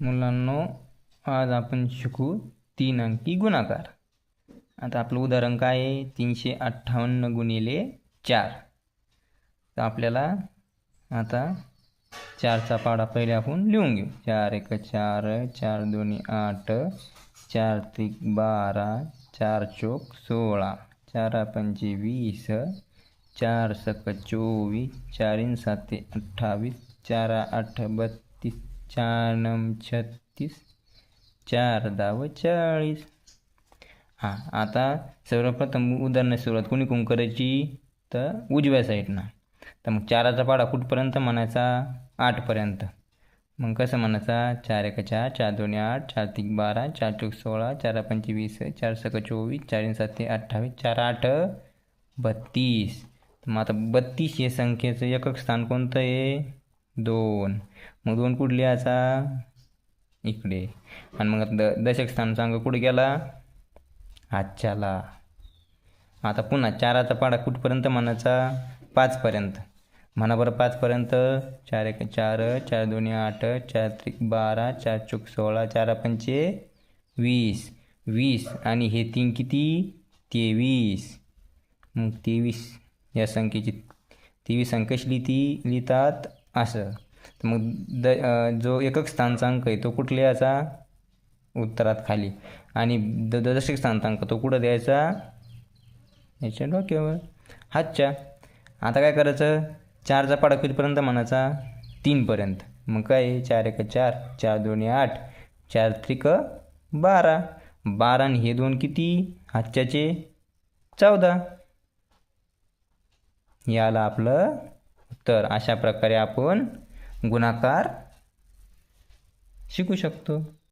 मुलांनो आज आपण शिकू तीन अंकी गुणाकार. आता आपलं उदाहरण काय आहे? तीनशे अठ्ठावन्न गुणिले चार. तर आपल्याला आता चारचा पाडा पहिले आपण लिहून घेऊ. चार एक चार चार दोन्ही आठ चार त्रिक बारा चार चोक सोळा. चार पंचे वीस चार सक चोवीस चारीन साते अठ्ठावीस चार आठ बत्तीस चार नम छत्तीस चार दहा चाळीस. हां आता सर्वप्रथम उदाहरणाची सुरुवात कोणी कोण करायची? तर उजव्या साईडनं. तर मग चाराचा पाडा कुठपर्यंत? म्हणायचा आठपर्यंत. मग कसं म्हणायचा? चार एक चार चार दोन आठ चार तीन बारा चार चौक सोळा चार पंचवीस चार सक चोवीस चार सात अठ्ठावीस चार आठ बत्तीस. मग आता बत्तीस हे संख्येचं एकक स्थान कोणतं आहे? दोन. मग दोन कुठली लिहायचा इकडे. आणि मग द दशक स्थान सांग कुठे गेला? आजच्याला. आता पुन्हा चाराचा पाडा कुठपर्यंत म्हणायचा? पाचपर्यंत. म्हणा बरं पाचपर्यंत. चार एक चार चार दोन्ही आठ चार त्रिक बारा चार चौक सोळा चार पंचे वीस. वीस आणि हे तीन किती? तेवीस. मग तेवीस या संख्येची तेवीस अंक कशी लिहिती लिहितात? असं. मग द जो एकक स्थानचांक आहे तो कुठं लिहायचा उत्तरात खाली. आणि द दशक स्थानचांक तो कुठं द्यायचा? याच्या डोक्यावर. हातच्या. आता काय करायचं? चारचा पाडा कितीपर्यंत म्हणायचा? तीनपर्यंत. मग काय? चार एक चार चार दोन आठ चार त्रिक बारा. बारा आणि हे दोन किती? हातच्याचे चौदा. याला आपलं तर अशा प्रकारे आपण गुणाकार शिकू शकतो.